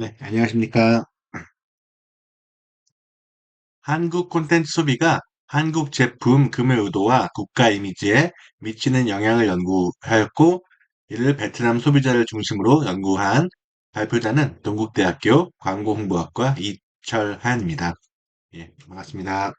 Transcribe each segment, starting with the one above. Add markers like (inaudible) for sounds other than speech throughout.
네, 안녕하십니까. 한국 콘텐츠 소비가 한국 제품 구매 의도와 국가 이미지에 미치는 영향을 연구하였고, 이를 베트남 소비자를 중심으로 연구한 발표자는 동국대학교 광고홍보학과 이철한입니다. 예, 반갑습니다.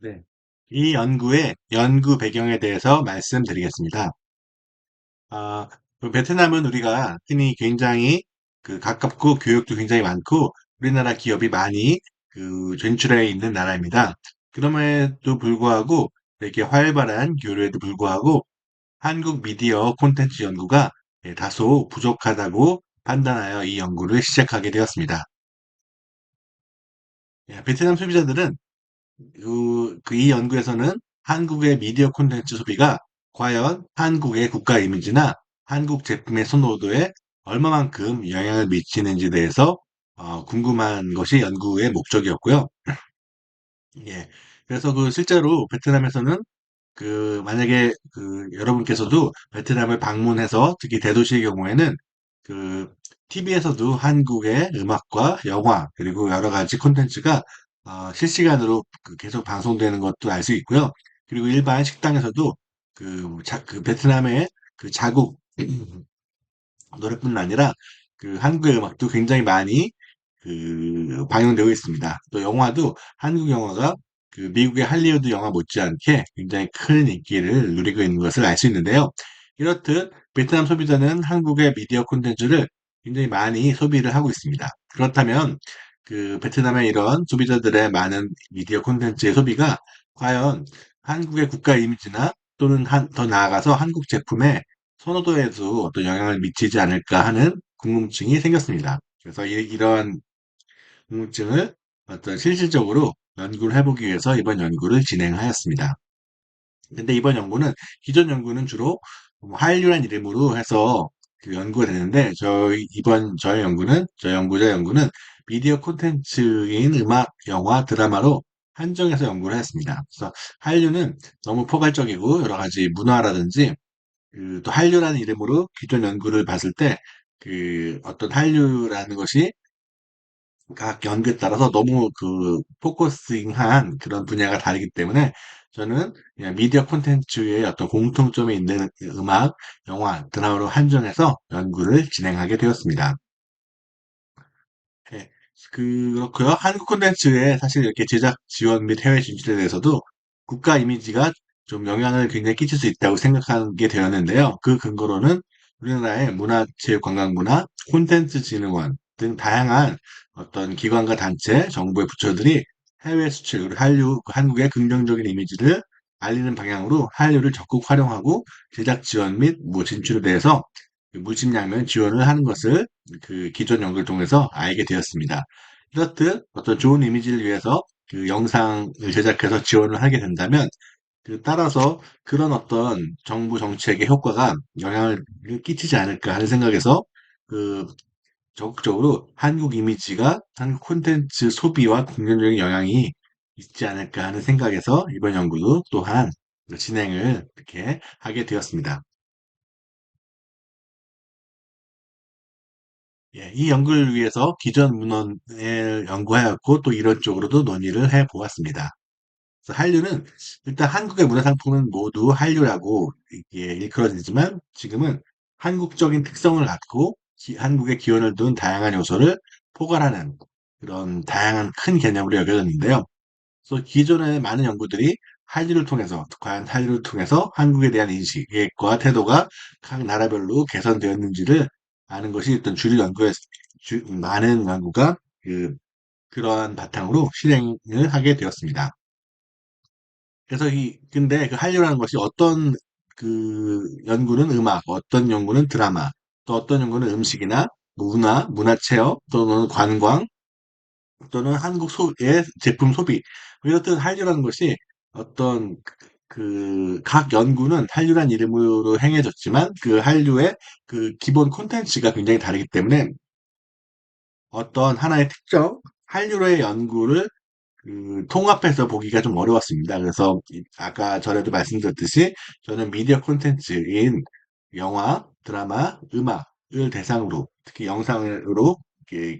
네. 이 연구의 연구 배경에 대해서 말씀드리겠습니다. 아, 그 베트남은 우리가 흔히 굉장히 그 가깝고 교육도 굉장히 많고 우리나라 기업이 많이 그 진출해 있는 나라입니다. 그럼에도 불구하고 이렇게 활발한 교류에도 불구하고 한국 미디어 콘텐츠 연구가 예, 다소 부족하다고 판단하여 이 연구를 시작하게 되었습니다. 예, 베트남 소비자들은 그, 그이 연구에서는 한국의 미디어 콘텐츠 소비가 과연 한국의 국가 이미지나 한국 제품의 선호도에 얼마만큼 영향을 미치는지에 대해서 어, 궁금한 것이 연구의 목적이었고요. 예. 그래서 그 실제로 베트남에서는 그 만약에 그 여러분께서도 베트남을 방문해서 특히 대도시의 경우에는 그 TV에서도 한국의 음악과 영화 그리고 여러 가지 콘텐츠가 어, 실시간으로 그 계속 방송되는 것도 알 수 있고요. 그리고 일반 식당에서도 그, 자, 그 베트남의 그 자국 (clears throat) 노래뿐 아니라 그 한국의 음악도 굉장히 많이 그 방영되고 있습니다. 또 영화도 한국 영화가 그 미국의 할리우드 영화 못지않게 굉장히 큰 인기를 누리고 있는 것을 알 수 있는데요. 이렇듯 베트남 소비자는 한국의 미디어 콘텐츠를 굉장히 많이 소비를 하고 있습니다. 그렇다면 그 베트남의 이런 소비자들의 많은 미디어 콘텐츠의 소비가 과연 한국의 국가 이미지나 또는 한, 더 나아가서 한국 제품의 선호도에도 어떤 영향을 미치지 않을까 하는 궁금증이 생겼습니다. 그래서 이, 이런 궁금증을 어떤 실질적으로 연구를 해보기 위해서 이번 연구를 진행하였습니다. 근데 이번 연구는 기존 연구는 주로 뭐 한류란 이름으로 해서 그 연구가 되는데 저희 이번 저희 연구는 저희 연구자 연구는 미디어 콘텐츠인 음악, 영화, 드라마로 한정해서 연구를 했습니다. 그래서 한류는 너무 포괄적이고 여러 가지 문화라든지 그 또 한류라는 이름으로 기존 연구를 봤을 때 그 어떤 한류라는 것이 각 연구에 따라서 너무 그 포커싱한 그런 분야가 다르기 때문에 저는 미디어 콘텐츠의 어떤 공통점이 있는 음악, 영화, 드라마로 한정해서 연구를 진행하게 되었습니다. 예, 그렇고요. 한국 콘텐츠의 사실 이렇게 제작 지원 및 해외 진출에 대해서도 국가 이미지가 좀 영향을 굉장히 끼칠 수 있다고 생각하게 되었는데요. 그 근거로는 우리나라의 문화체육관광부나 콘텐츠진흥원 등 다양한 어떤 기관과 단체, 정부의 부처들이 해외 수출, 한류, 한국의 긍정적인 이미지를 알리는 방향으로 한류를 적극 활용하고 제작 지원 및 뭐 진출에 대해서 그 물심양면 지원을 하는 것을 그 기존 연구를 통해서 알게 되었습니다. 이렇듯 어떤 좋은 이미지를 위해서 그 영상을 제작해서 지원을 하게 된다면 그 따라서 그런 어떤 정부 정책의 효과가 영향을 끼치지 않을까 하는 생각에서 그 적극적으로 한국 이미지가 한국 콘텐츠 소비와 긍정적인 영향이 있지 않을까 하는 생각에서 이번 연구도 또한 진행을 이렇게 하게 되었습니다. 예, 이 연구를 위해서 기존 문헌을 연구하였고 또 이런 쪽으로도 논의를 해 보았습니다. 한류는 일단 한국의 문화상품은 모두 한류라고 이게 일컬어지지만 지금은 한국적인 특성을 갖고 기- 한국의 기원을 둔 다양한 요소를 포괄하는 그런 다양한 큰 개념으로 여겨졌는데요. 그래서 기존의 많은 연구들이 한류를 통해서, 과연 한류를 통해서 한국에 대한 인식과 태도가 각 나라별로 개선되었는지를 아는 것이 어떤 주류 연구에, 주- 많은 연구가 그, 그러한 바탕으로 실행을 하게 되었습니다. 그래서 이, 근데 그 한류라는 것이 어떤 그 연구는 음악, 어떤 연구는 드라마, 또 어떤 연구는 음식이나 문화, 문화체험, 또는 관광, 또는 한국 소의 제품 소비. 이렇듯 한류라는 것이 어떤 그 각 연구는 한류란 이름으로 행해졌지만 그 한류의 그 기본 콘텐츠가 굉장히 다르기 때문에 어떤 하나의 특정 한류의 연구를 그 통합해서 보기가 좀 어려웠습니다. 그래서 이- 아까 전에도 말씀드렸듯이 저는 미디어 콘텐츠인 영화, 드라마, 음악을 대상으로 특히 영상으로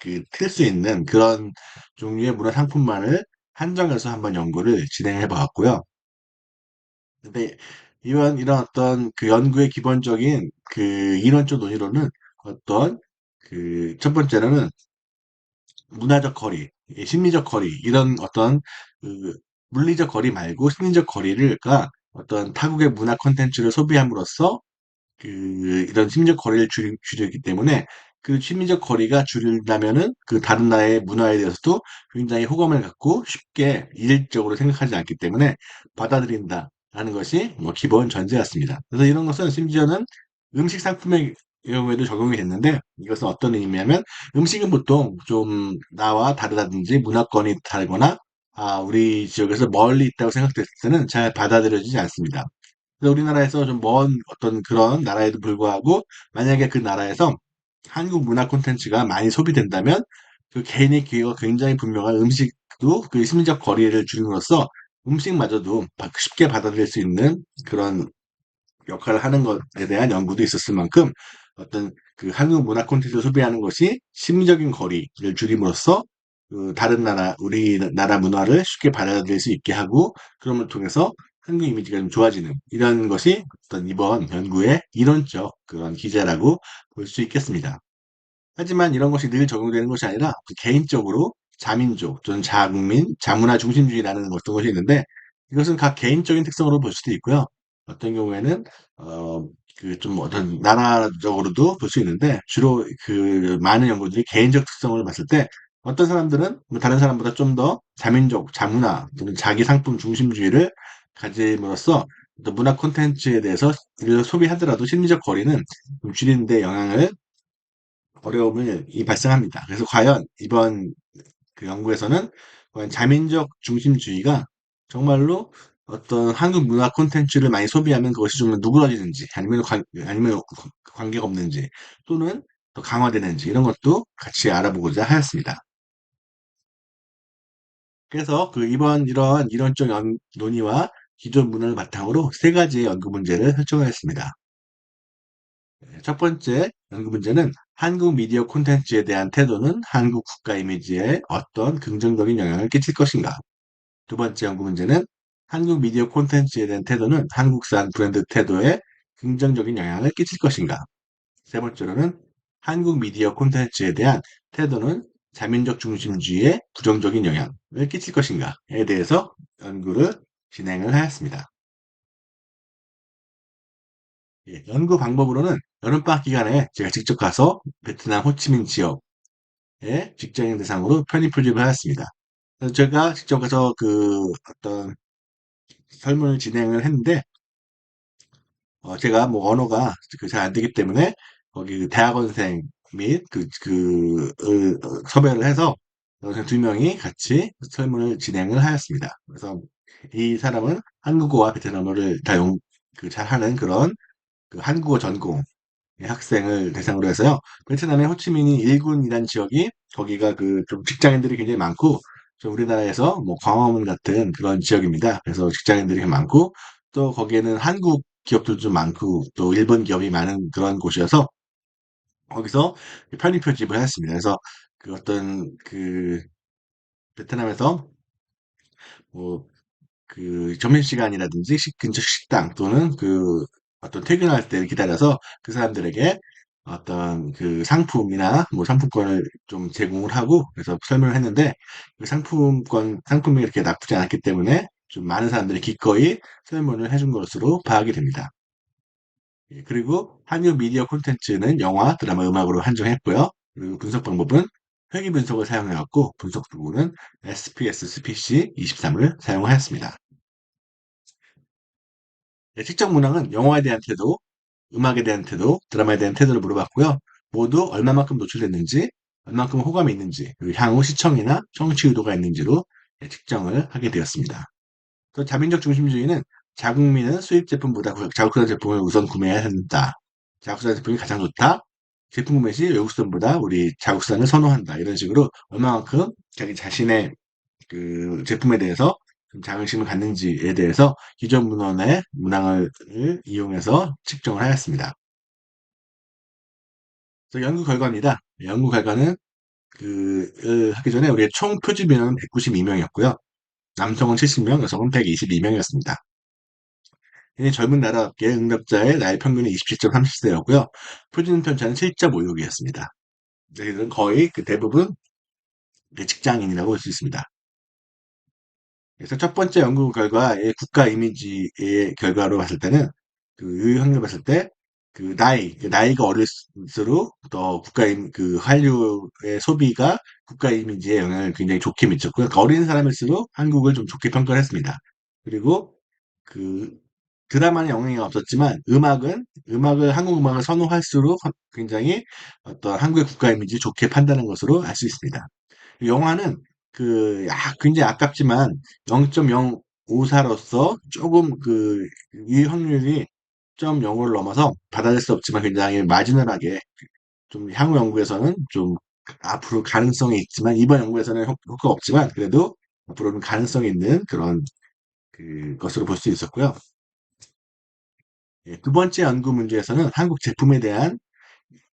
그틀 수 있는 그런 종류의 문화 상품만을 한정해서 한번 연구를 진행해 봤고요. 근데 이런 어떤 그 연구의 기본적인 그 이론적 논의로는 어떤 그 첫 번째로는 문화적 거리, 예, 심리적 거리, 이런 어떤 그 물리적 거리 말고 심리적 거리를가 어떤 타국의 문화 콘텐츠를 소비함으로써 그 이런 심리적 거리를 줄이, 줄이기 때문에 그 심리적 거리가 줄인다면은 그 다른 나라의 문화에 대해서도 굉장히 호감을 갖고 쉽게 이질적으로 생각하지 않기 때문에 받아들인다 라는 것이 뭐 기본 전제였습니다. 그래서 이런 것은 심지어는 음식 상품의 경우에도 적용이 됐는데 이것은 어떤 의미냐면 음식은 보통 좀 나와 다르다든지 문화권이 다르거나 아, 우리 지역에서 멀리 있다고 생각됐을 때는 잘 받아들여지지 않습니다. 그래서 우리나라에서 좀 먼 어떤 그런 나라에도 불구하고 만약에 그 나라에서 한국 문화 콘텐츠가 많이 소비된다면 그 개인의 기회가 굉장히 분명한 음식도 그 심리적 거리를 줄임으로써 음식마저도 바- 쉽게 받아들일 수 있는 그런 역할을 하는 것에 대한 연구도 있었을 만큼 어떤 그 한국 문화 콘텐츠를 소비하는 것이 심리적인 거리를 줄임으로써 그 다른 나라, 우리나라 문화를 쉽게 받아들일 수 있게 하고 그럼을 통해서 한국 이미지가 좀 좋아지는 이런 것이 어떤 이번 연구의 이론적 그런 기제라고 볼 수 있겠습니다. 하지만 이런 것이 늘 적용되는 것이 아니라 그 개인적으로 자민족 또는 자국민, 자문화 중심주의라는 어떤 것이 있는데 이것은 각 개인적인 특성으로 볼 수도 있고요. 어떤 경우에는 어, 그 좀 어떤 나라적으로도 볼 수 있는데 주로 그 많은 연구들이 개인적 특성을 봤을 때 어떤 사람들은 뭐 다른 사람보다 좀 더 자민족, 자문화 또는 자기 상품 중심주의를 가짐으로써 또 문화 콘텐츠에 대해서 소비하더라도 심리적 거리는 좀 줄이는 데 영향을 어려움이 발생합니다. 그래서 과연 이번 그 연구에서는 자민적 중심주의가 정말로 어떤 한국 문화 콘텐츠를 많이 소비하면 그것이 좀 누그러지는지 아니면 관, 아니면 관계가 없는지 또는 더 강화되는지 이런 것도 같이 알아보고자 하였습니다. 그래서 그 이번 이런 이론적 연- 논의와 기존 문헌을 바탕으로 세 가지의 연구 문제를 설정하였습니다. 첫 번째 연구 문제는 한국 미디어 콘텐츠에 대한 태도는 한국 국가 이미지에 어떤 긍정적인 영향을 끼칠 것인가? 두 번째 연구 문제는 한국 미디어 콘텐츠에 대한 태도는 한국산 브랜드 태도에 긍정적인 영향을 끼칠 것인가? 세 번째로는 한국 미디어 콘텐츠에 대한 태도는 자민적 중심주의에 부정적인 영향을 끼칠 것인가에 대해서 연구를 진행을 하였습니다. 예, 연구 방법으로는 여름방학 기간에 제가 직접 가서 베트남 호치민 지역의 직장인 대상으로 편입 표집을 하였습니다. 제가 직접 가서 그 어떤 설문을 진행을 했는데 어, 제가 뭐 언어가 그잘안 되기 때문에 거기 그 대학원생 및 그, 그, 어, 섭외를 해서 두 명이 같이 설문을 진행을 하였습니다. 그래서 이 사람은 한국어와 베트남어를 다 용, 그 잘하는 그런 그 한국어 전공 학생을 대상으로 해서요. 베트남의 호치민이 일군이라는 지역이 거기가 그 좀 직장인들이 굉장히 많고 좀 우리나라에서 뭐 광화문 같은 그런 지역입니다. 그래서 직장인들이 많고 또 거기에는 한국 기업들도 좀 많고 또 일본 기업이 많은 그런 곳이어서 거기서 편입 표집을 했습니다. 그래서 그 어떤 그 베트남에서 뭐 그 점심시간이라든지 식, 근처 식당 또는 그 어떤 퇴근할 때 기다려서 그 사람들에게 어떤 그 상품이나 뭐 상품권을 좀 제공을 하고 그래서 설명을 했는데 그 상품권 상품이 이렇게 나쁘지 않았기 때문에 좀 많은 사람들이 기꺼이 설문을 해준 것으로 파악이 됩니다. 예, 그리고 한류 미디어 콘텐츠는 영화, 드라마, 음악으로 한정했고요. 그리고 분석 방법은 회귀 분석을 사용해왔고 분석 도구는 SPS 스피시 23을 사용하였습니다. 예, 측정 문항은 영화에 대한 태도, 음악에 대한 태도, 드라마에 대한 태도를 물어봤고요. 모두 얼마만큼 노출됐는지, 얼마만큼 호감이 있는지, 그리고 향후 시청이나 청취 의도가 있는지로 예, 측정을 하게 되었습니다. 또 자민적 중심주의는 자국민은 수입 제품보다 자국산 제품을 우선 구매해야 한다. 자국산 제품이 가장 좋다. 제품 구매 시 외국산보다 우리 자국산을 선호한다. 이런 식으로 얼마만큼 자기 자신의 그 제품에 대해서 좀 자긍심을 갖는지에 대해서 기존 문헌의 문항을 이용해서 측정을 하였습니다. 연구 결과입니다. 연구 결과는 그 어, 하기 전에 우리의 총 표준 인원은 192명이었고요. 남성은 70명, 여성은 122명이었습니다. 이 젊은 나라답게 응답자의 나이 평균은 27.30세였고요. 표준 편차는 7.56이었습니다. 이들은 거의 그 대부분 직장인이라고 볼 수 있습니다. 그래서 첫 번째 연구 결과의 국가 이미지의 결과로 봤을 때는 그 유효 을 봤을 때 그 나이, 그 나이가 어릴수록 더 국가 임, 그 한류의 소비가 국가 이미지에 영향을 굉장히 좋게 미쳤고요. 그러니까 어린 사람일수록 한국을 좀 좋게 평가를 했습니다. 그리고 그 드라마는 영향이 없었지만 음악은 음악을 한국 음악을 선호할수록 굉장히 어떤 한국의 국가 이미지 좋게 판단한 것으로 알 수 있습니다. 영화는 그 야, 굉장히 아깝지만 0.054로서 조금 그 이 확률이 0.05를 넘어서 받아들일 수 없지만 굉장히 마지널하게 좀 향후 연구에서는 좀 앞으로 가능성이 있지만 이번 연구에서는 효, 효과가 없지만 그래도 앞으로는 가능성이 있는 그런 그 것으로 볼 수 있었고요. 예, 두 번째 연구 문제에서는 한국 제품에 대한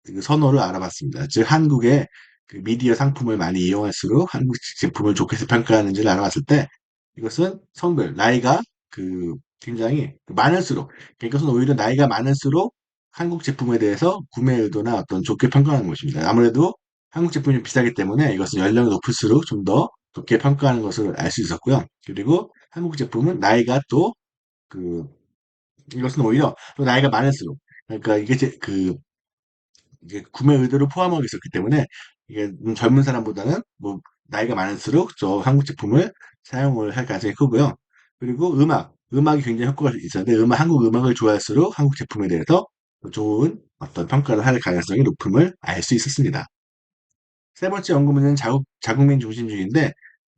그 선호를 알아봤습니다. 즉 한국의 그 미디어 상품을 많이 이용할수록 한국 제품을 좋게 평가하는지를 알아봤을 때 이것은 성별, 나이가 그 굉장히 많을수록 그러니까 이것은 오히려 나이가 많을수록 한국 제품에 대해서 구매 의도나 어떤 좋게 평가하는 것입니다. 아무래도 한국 제품이 비싸기 때문에 이것은 연령이 높을수록 좀더 좋게 평가하는 것을 알 수 있었고요. 그리고 한국 제품은 나이가 또 그 이것은 오히려 또 나이가 많을수록 그러니까 이게 제, 그 이게 구매 의도를 포함하고 있었기 때문에 이게 좀 젊은 사람보다는 뭐 나이가 많을수록 저 한국 제품을 사용을 할 가능성이 크고요. 그리고 음악, 음악이 굉장히 효과가 있었는데 음악, 한국 음악을 좋아할수록 한국 제품에 대해서 좋은 어떤 평가를 할 가능성이 높음을 알 수 있었습니다. 세 번째 연구 문제는 자국, 자국민 중심주의인데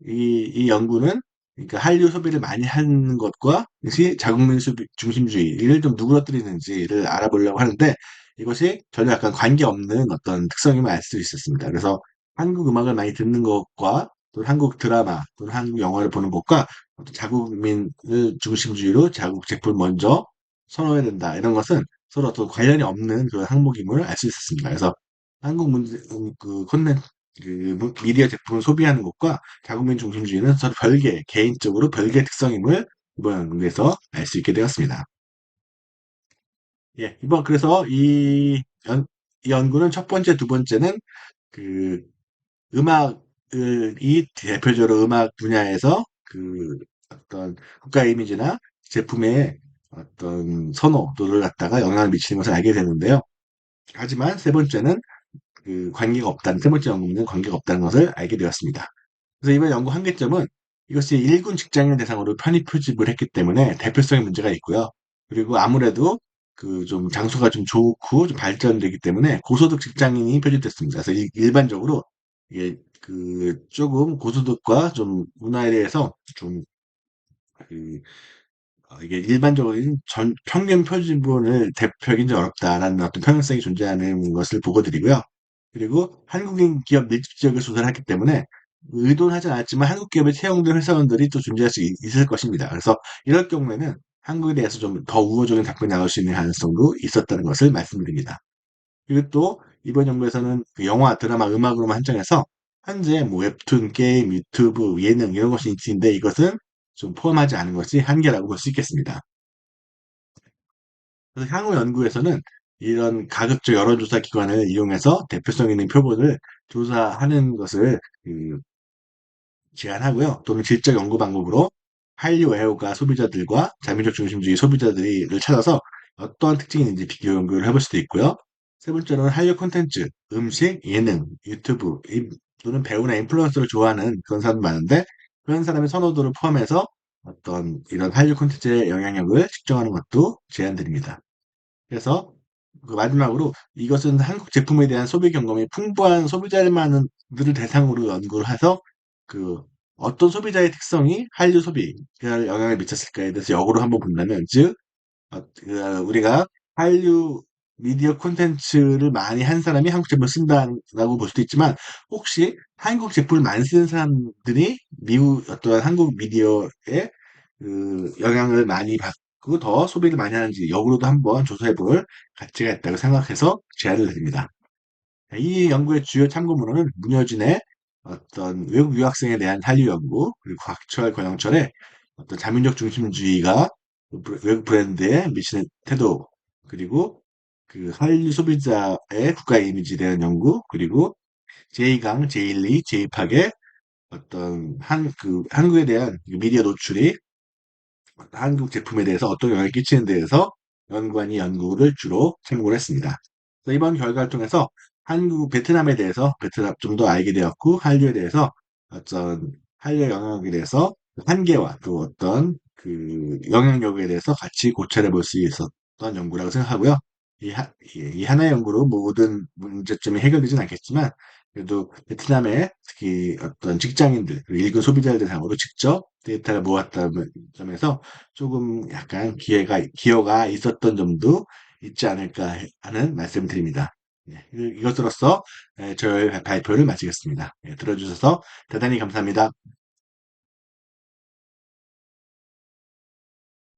이, 이 연구는 그러니까 한류 소비를 많이 하는 것과 이것이 자국민 소비 중심주의를 좀 누그러뜨리는지를 알아보려고 하는데 이것이 전혀 약간 관계없는 어떤 특성임을 알 수 있었습니다. 그래서 한국 음악을 많이 듣는 것과 또 한국 드라마 또는 한국 영화를 보는 것과 어떤 자국민을 중심주의로 자국 제품을 먼저 선호해야 된다 이런 것은 서로 어떤 관련이 없는 그런 항목임을 알 수 있었습니다. 그래서 한국 문제 음, 그 콘텐츠 그 미디어 제품을 소비하는 것과 자국민 중심주의는 서로 별개 개인적으로 별개 특성임을 이번 연구에서 알 수 있게 되었습니다. 예, 이번 그래서 이, 연, 이 연구는 첫 번째, 두 번째는 그 음악을 이 대표적으로 음악 분야에서 그 어떤 국가 이미지나 제품의 어떤 선호도를 갖다가 영향을 미치는 것을 알게 되는데요. 하지만 세 번째는 그 관계가 없다는 세 번째 연구는 관계가 없다는 것을 알게 되었습니다. 그래서 이번 연구 한계점은 이것이 일군 직장인 대상으로 편입 표집을 했기 때문에 대표성의 문제가 있고요. 그리고 아무래도 그 좀 장소가 좀 좋고 좀 발전되기 때문에 고소득 직장인이 표집됐습니다. 그래서 일반적으로 이게 그 조금 고소득과 좀 문화에 대해서 좀그 어, 이게 일반적인 전 평균 표준본을 대표하기는 어렵다라는 어떤 평행성이 존재하는 것을 보고 드리고요. 그리고 한국인 기업 밀집 지역에 조사를 했기 때문에 의도는 하지 않았지만 한국 기업에 채용된 회사원들이 또 존재할 수 있, 을 것입니다. 그래서 이럴 경우에는 한국에 대해서 좀 더 우호적인 답변이 나올 수 있는 가능성도 있었다는 것을 말씀드립니다. 그리고 또 이번 연구에서는 그 영화, 드라마, 음악으로만 한정해서 현재 뭐 웹툰, 게임, 유튜브, 예능 이런 것이 있는데 이것은 좀 포함하지 않은 것이 한계라고 볼 수 있겠습니다. 그래서 향후 연구에서는 이런 가급적 여론조사 기관을 이용해서 대표성 있는 표본을 조사하는 것을 그 제안하고요. 또는 질적 연구 방법으로 한류 애호가 소비자들과 자민족 중심주의 소비자들을 찾아서 어떠한 특징이 있는지 비교 연구를 해볼 수도 있고요. 세 번째로는 한류 콘텐츠, 음식, 예능, 유튜브 이- 또는 배우나 인플루언서를 좋아하는 그런 사람도 많은데 그런 사람의 선호도를 포함해서 어떤 이런 한류 콘텐츠의 영향력을 측정하는 것도 제안드립니다. 그래서 그 마지막으로 이것은 한국 제품에 대한 소비 경험이 풍부한 소비자들만을 대상으로 연구를 해서 그 어떤 소비자의 특성이 한류 소비에 영향을 미쳤을까에 대해서 역으로 한번 본다면 즉 어, 그, 우리가 한류 미디어 콘텐츠를 많이 한 사람이 한국 제품을 쓴다라고 볼 수도 있지만 혹시 한국 제품을 많이 쓰는 사람들이 미국 어떠한 한국 미디어에 그 영향을 많이 받 고더 소비를 많이 하는지 역으로도 한번 조사해 볼 가치가 있다고 생각해서 제안을 드립니다. 이 연구의 주요 참고문헌은 문여진의 어떤 외국 유학생에 대한 한류 연구, 그리고 곽철, 권영철의 어떤 자민족 중심주의가 외국 브랜드에 미치는 태도, 그리고 그 한류 소비자의 국가 이미지에 대한 연구, 그리고 제이강, 제일리, 제이팍의 어떤 한, 그, 한국에 대한 그 미디어 노출이 한국 제품에 대해서 어떤 영향을 끼치는 데에서 연구원이 연구를 주로 참고를 했습니다. 이번 결과를 통해서 한국, 베트남에 대해서 베트남 좀 더 알게 되었고, 한류에 대해서 어떤 한류의 영향력에 대해서 한계와 또 어떤 그 영향력에 대해서 같이 고찰해 볼 수 있었던 연구라고 생각하고요. 이, 하, 이, 이 하나의 연구로 모든 문제점이 해결되진 않겠지만, 그래도 베트남의 특히 어떤 직장인들, 그리고 일군 소비자들 대상으로 직접 데이터를 모았다는 점에서 조금 약간 기회가, 기여가 있었던 점도 있지 않을까 하는 말씀을 드립니다. 예, 이- 이것으로써 예, 저의 발표를 마치겠습니다. 예, 들어주셔서 대단히 감사합니다.